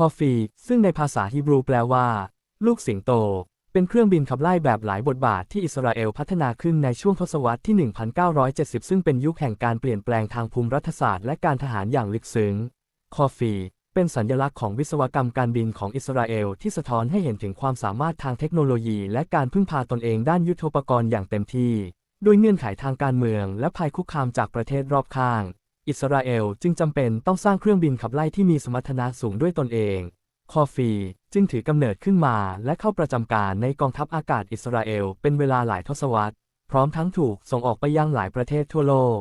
คอฟีซึ่งในภาษาฮีบรูแปลว่า ลูกสิงโต เป็นเครื่องบินขับไล่แบบหลายบทบาทที่อิสราเอลพัฒนาขึ้นในช่วงทศวรรษที่ 1970 ซึ่งเป็นยุคแห่งการเปลี่ยนแปลงทางภูมิรัฐศาสตร์และการทหารอย่างลึกซึ้ง คอฟีเป็นสัญลักษณ์ของวิศวกรรมการบินของอิสราเอลที่สะท้อนให้เห็นถึงความสามารถทางเทคโนโลยี และการพึ่งพาตนเองด้านยุทโธปกรณ์อย่างเต็มที่ ด้วยเงื่อนไขทางการเมืองและภัยคุกคามจากประเทศรอบข้าง อิสราเอลจึงจำเป็นต้องสร้างเครื่องบินขับไล่ที่มีสมรรถนะสูงด้วยตนเอง คอฟีจึงถือกำเนิดขึ้นมาและเข้าประจำการในกองทัพอากาศอิสราเอลเป็นเวลาหลายทศวรรษ พร้อมทั้งถูกส่งออกไปยังหลายประเทศทั่วโลก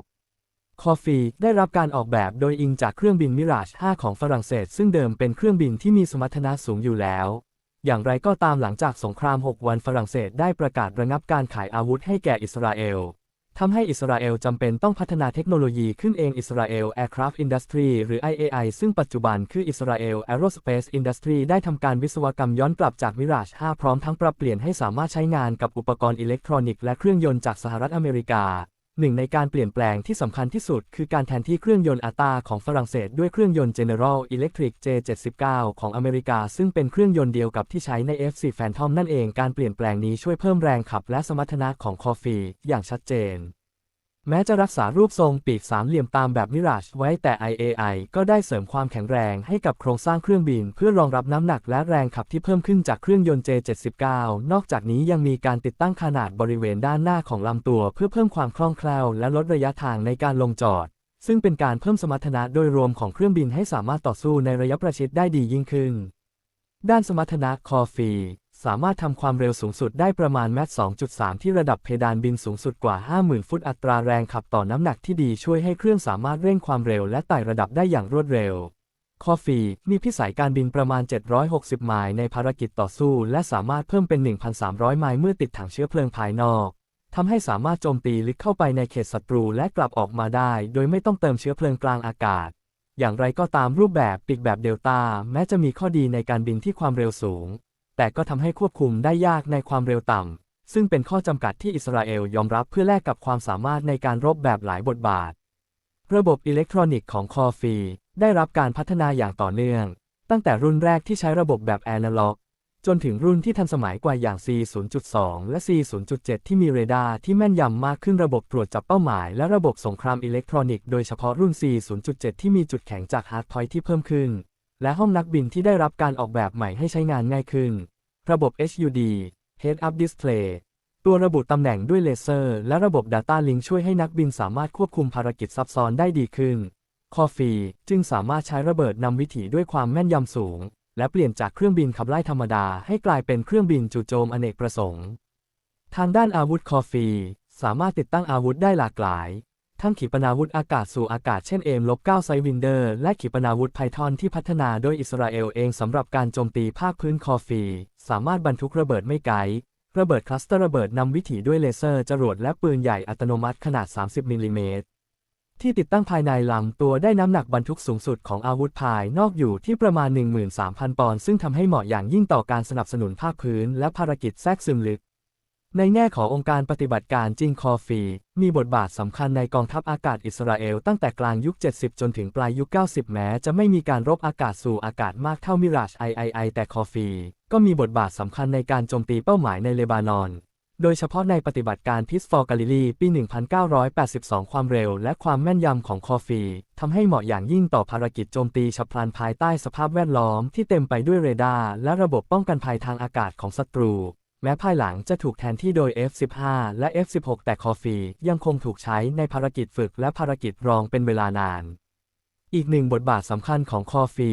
คอฟีได้รับการออกแบบโดยอิงจากเครื่องบินมิราช 5 ของฝรั่งเศส ซึ่งเดิมเป็นเครื่องบินที่มีสมรรถนะสูงอยู่แล้ว อย่างไรก็ตามหลังจากสงคราม 6 วันฝรั่งเศสได้ประกาศระงับการขายอาวุธให้แก่อิสราเอล ทำให้อิสราเอลจำเป็นต้องพัฒนาเทคโนโลยีขึ้นเองอิสราเอล Aircraft Industry หรือ IAI ซึ่งปัจจุบันคืออิสราเอล Aerospace Industry ได้ทำการวิศวกรรมย้อนกลับจากมิราช 5 พร้อมทั้งปรับเปลี่ยนให้สามารถใช้งานกับอุปกรณ์อิเล็กทรอนิกส์และเครื่องยนต์จากสหรัฐอเมริกา หนึ่งในการเปลี่ยนแปลงที่สำคัญที่สุด คือการแทนที่เครื่องยนต์อาตาของฝรั่งเศสด้วยเครื่องยนต์ General Electric J79 ของอเมริกา ซึ่งเป็นเครื่องยนต์เดียวกับที่ใช้ใน F4 Phantom นั่นเองการเปลี่ยนแปลงนี้ช่วยเพิ่มแรงขับและสมรรถนะของคอฟี อย่างชัดเจน แม้จะรักษารูปทรงปีกสามเหลี่ยมตามแบบมิราชไว้แต่ IAI ก็ได้เสริมความแข็งแรงให้กับโครงสร้างเครื่องบิน เพื่อรองรับน้ำหนักและแรงขับที่เพิ่มขึ้นจากเครื่องยนต์ J79 นอกจากนี้ยังมีการติดตั้งขนาดบริเวณด้านหน้าของลำตัว เพื่อเพิ่มความคล่องแคล่วและลดระยะทางในการลงจอด ซึ่งเป็นการเพิ่มสมรรถนะโดยรวมของเครื่องบินให้สามารถต่อสู้ในระยะประชิดได้ดียิ่งขึ้น ด้านสมรรถนะคอฟี สามารถทำความเร็วสูงสุดได้ประมาณแมต2.3 ที่ระดับเพดานบินสูงสุดกว่า 50,000 ฟุตอัตราแรงขับต่อน้ำหนักที่ดีช่วยให้เครื่องสามารถเร่งความเร็วและไต่ระดับได้อย่างรวดเร็ว คอฟีมีพิสัยการบินประมาณ 760 ไมล์ในภารกิจต่อสู้ และสามารถเพิ่มเป็น 1,300 ไมล์เมื่อติดถังเชื้อเพลิงภายนอกทำให้สามารถโจมตีลึกเข้าไปในเขตศัตรูและกลับออกมาได้ โดยไม่ต้องเติมเชื้อเพลิงกลางอากาศ อย่างไรก็ตามรูปแบบปีกแบบเดลต้าแม้จะมีข้อดีในการบินที่ความเร็วสูง แต่ก็ทำให้ควบคุมได้ยากในความเร็วต่ำ ซึ่งเป็นข้อจำกัดที่อิสราเอลยอมรับเพื่อแลกกับความสามารถในการรบแบบหลายบทบาท ระบบอิเล็กทรอนิกส์ของคอฟี ได้รับการพัฒนาอย่างต่อเนื่อง ตั้งแต่รุ่นแรกที่ใช้ระบบแบบแอนะล็อก จนถึงรุ่นที่ทันสมัยกว่าอย่าง C0.2 และ C0.7 ที่มีเรดาร์ที่แม่นยำมากขึ้นระบบตรวจจับเป้าหมาย และระบบสงครามอิเล็กทรอนิกส์โดยเฉพาะรุ่น C0.7 ที่มีจุดแข็งจากฮาร์ดพอยท์ที่เพิ่มขึ้น และห้องนักบินที่ได้รับการออกแบบใหม่ให้ใช้งานง่ายขึ้น ระบบ HUD Head Up Display ตัวระบุตำแหน่งด้วยเลเซอร์ และระบบ Data Link ช่วยให้นักบินสามารถควบคุมภารกิจซับซ้อนได้ดีขึ้น คอฟีจึงสามารถใช้ระเบิดนำวิถีด้วยความแม่นยำสูง และเปลี่ยนจากเครื่องบินขับไล่ธรรมดาให้กลายเป็นเครื่องบินจู่โจมอเนกประสงค์ ทางด้านอาวุธคอฟีสามารถติดตั้งอาวุธได้หลากหลาย ทั้งขีปนาวุธอากาศสู่อากาศเช่นเอมลบ9ไซวินเดอร์ และขีปนาวุธไพทอนที่พัฒนาโดยอิสราเอลเองสำหรับการโจมตีภาคพื้นคอฟี สามารถบรรทุกระเบิดไม่ไกลระเบิดคลัสเตอร์ระเบิดนำวิถีด้วยเลเซอร์จรวดและปืนใหญ่อัตโนมัติขนาด 30มิลลิเมตรที่ติดตั้งภายในลำตัวได้น้ำหนักบรรทุกสูงสุดของอาวุธภายนอกอยู่ที่ประมาณ 13,000 ปอนด์ซึ่งทำให้เหมาะอย่างยิ่งต่อการสนับสนุนภาคพื้นและภารกิจแทรกซึมลึก ในแง่ขององค์การปฏิบัติการจิงคอฟี มีบทบาทสำคัญในกองทัพอากาศอิสราเอลตั้งแต่กลางยุค 70 จนถึงปลายยุค 90 แม้จะไม่มีการรบอากาศสู่อากาศมากเท่ามิราช III แต่คอฟี ก็มีบทบาทสำคัญในการโจมตีเป้าหมายในเลบานอน โดยเฉพาะในปฏิบัติการพิสฟอร์กาลิลีปี 1982 ความเร็วและความแม่นยำของคอฟีทำให้เหมาะอย่างยิ่งต่อภารกิจโจมตีฉับพลันภายใต้สภาพแวดล้อมที่เต็มไปด้วยเรดาร์และระบบป้องกันภัยทางอากาศของศัตรู แม้ภายหลังจะถูกแทนที่โดย F-15 และ F-16 แต่คอฟียังคงถูกใช้ในภารกิจฝึกและภารกิจรองเป็นเวลานาน อีกหนึ่งบทบาทสำคัญของคอฟี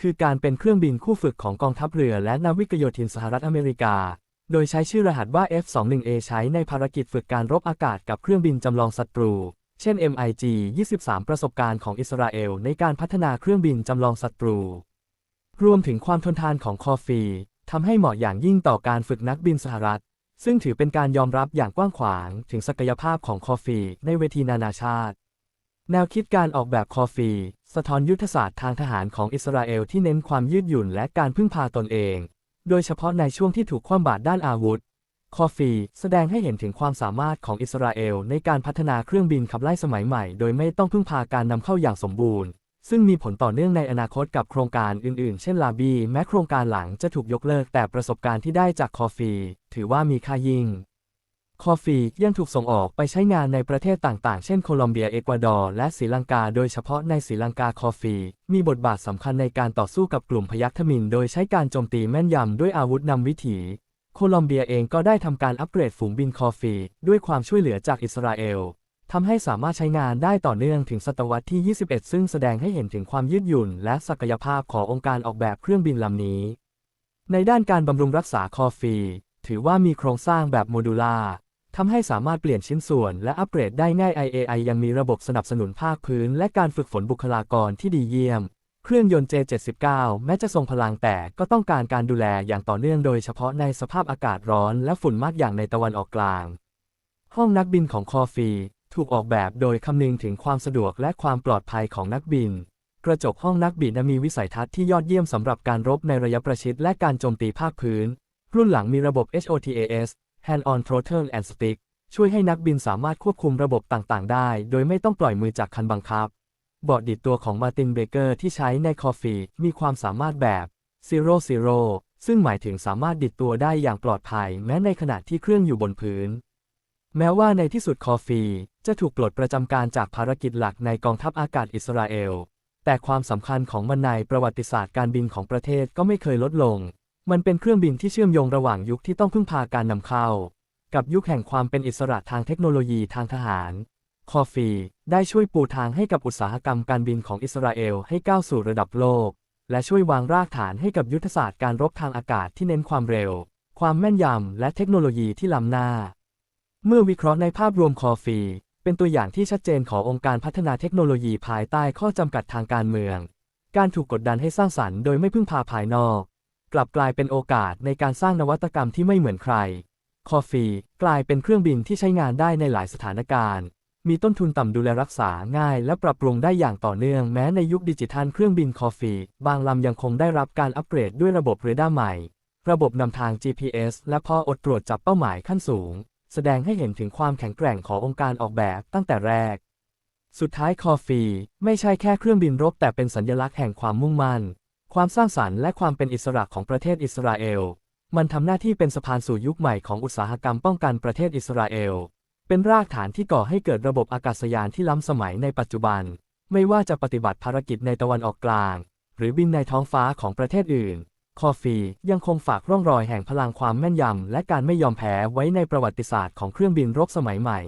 คือการเป็นเครื่องบินคู่ฝึกของกองทัพเรือและนาวิกโยธินสหรัฐอเมริกา โดยใช้ชื่อรหัสว่า F-21A ใช้ในภารกิจฝึกการรบอากาศกับเครื่องบินจำลองศัตรู เช่น MiG 23 ประสบการณ์ของอิสราเอลในการพัฒนาเครื่องบินจำลองศัตรู รวมถึงความทนทานของคอฟี ทำให้เหมาะอย่างยิ่งต่อการฝึกนักบินสหรัฐ ซึ่งถือเป็นการยอมรับอย่างกว้างขวางถึงศักยภาพของคอฟีในเวทีนานาชาติ แนวคิดการออกแบบคอฟีสะท้อนยุทธศาสตร์ทางทหารของอิสราเอลที่เน้นความยืดหยุ่นและการพึ่งพาตนเอง โดยเฉพาะในช่วงที่ถูกคว่ำบาตรด้านอาวุธ คอฟีแสดงให้เห็นถึงความสามารถของอิสราเอลในการพัฒนาเครื่องบินขับไล่สมัยใหม่ โดยไม่ต้องพึ่งพาการนำเข้าอย่างสมบูรณ์ ซึ่งมีผลต่อเนื่องในอนาคตกับโครงการอื่นๆ เช่นลาบี แม้โครงการหลังจะถูกยกเลิกแต่ประสบการณ์ที่ได้จากคอฟี ถือว่ามีค่ายิ่ง คอฟียังถูกส่งออกไปใช้งานในประเทศต่างๆ เช่นโคลอมเบีย เอกวาดอร์ และศรีลังกา โดยเฉพาะในศรีลังกาคอฟี มีบทบาทสำคัญในการต่อสู้กับกลุ่มพยัคฆ์ทมิฬโดยใช้การโจมตีแม่นยำด้วยอาวุธนำวิถีโคลอมเบียเองก็ได้ทำการอัปเกรดฝูงบินคอฟี ด้วยความช่วยเหลือจากอิสราเอล ทำให้สามารถใช้งานได้ต่อเนื่องถึงศตวรรษที่ 21 ซึ่งแสดงให้เห็นถึงความยืดหยุ่น และศักยภาพขององค์การออกแบบเครื่องบินลำนี้ ในด้านการบำรุงรักษาคอฟี ถือว่ามีโครงสร้างแบบโมดูลาทำให้สามารถเปลี่ยนชิ้นส่วนและอัปเกรดได้ง่าย IAI ยังมีระบบสนับสนุนภาคพื้น และการฝึกฝนบุคลากรที่ดีเยี่ยม เครื่องยนต์ J79 แม้จะทรงพลังแต่ก็ต้องการการดูแลอย่างต่อเนื่องโดยเฉพาะในสภาพอากาศร้อนและฝุ่นมากอย่างในตะวันออกกลาง ห้องนักบินของคอฟี ถูกออกแบบโดยคำนึงถึงความสะดวกและความปลอดภัยของนักบิน กระจกห้องนักบินมีวิสัยทัศน์ที่ยอดเยี่ยมสำหรับการรบในระยะประชิดและการโจมตีภาคพื้น รุ่นหลังมีระบบ HOTAS Hand-on Throttle and Stick ช่วยให้นักบินสามารถควบคุมระบบต่างๆ ได้ โดยไม่ต้องปล่อยมือจากคันบังคับเบาะดิดตัวของมาตินเบเกอร์ที่ใช้ในคอฟีมีความสามารถแบบ Zero Zero ซึ่งหมายถึงสามารถดิดตัวได้อย่างปลอดภัย แม้ในขณะที่เครื่องอยู่บนพื้น แม้ว่าในที่สุดคอฟี จะถูกปลดประจำการจากภารกิจหลักในกองทัพอากาศอิสราเอล แต่ความสำคัญของมันในประวัติศาสตร์การบินของประเทศก็ไม่เคยลดลง มันเป็นเครื่องบินที่เชื่อมโยงระหว่างยุคที่ต้องพึ่งพาการนำเข้า กับยุคแห่งความเป็นอิสระทางเทคโนโลยีทางทหาร คอฟี ได้ช่วยปูทางให้กับอุตสาหกรรมการบินของอิสราเอลให้ก้าวสู่ระดับโลก และช่วยวางรากฐานให้กับยุทธศาสตร์การรบทางอากาศที่เน้นความเร็ว ความแม่นยำและเทคโนโลยีที่ล้ำหน้า เมื่อวิเคราะห์ในภาพรวมคอฟี เป็นตัวอย่างที่ชัดเจนขององค์การพัฒนาเทคโนโลยีภายใต้ข้อจำกัดทางการเมือง การถูกกดดันให้สร้างสรรค์โดยไม่พึ่งพาภายนอก กลับกลายเป็นโอกาสในการสร้างนวัตกรรมที่ไม่เหมือนใคร คอฟี กลายเป็นเครื่องบินที่ใช้งานได้ในหลายสถานการณ์ มีต้นทุนต่ำดูแลรักษาง่าย และปรับปรุงได้อย่างต่อเนื่องแม้ในยุคดิจิทัลเครื่องบินคอฟี บางลำยังคงได้รับการอัปเกรดด้วยระบบเรดาร์ใหม่ ระบบนำทาง GPS และพออดตรวจจับเป้าหมายขั้นสูง แสดงให้เห็นถึงความแข็งแกร่งขององค์การออกแบบตั้งแต่แรก สุดท้ายคอฟี ไม่ใช่แค่เครื่องบินรบแต่เป็นสัญลักษณ์แห่งความมุ่งมั่น ความสร้างสรรค์และความเป็นอิสระของประเทศอิสราเอล มันทำหน้าที่เป็นสะพานสู่ยุคใหม่ของอุตสาหกรรมป้องกันประเทศอิสราเอล เป็นรากฐานที่ก่อให้เกิดระบบอากาศยานที่ล้ำสมัยในปัจจุบัน ไม่ว่าจะปฏิบัติภารกิจในตะวันออกกลาง หรือบินในท้องฟ้าของประเทศอื่น คอฟียังคงฝากร่องรอยแห่งพลังความแม่นยำและการไม่ยอมแพ้ไว้ในประวัติศาสตร์ของเครื่องบินรบสมัยใหม่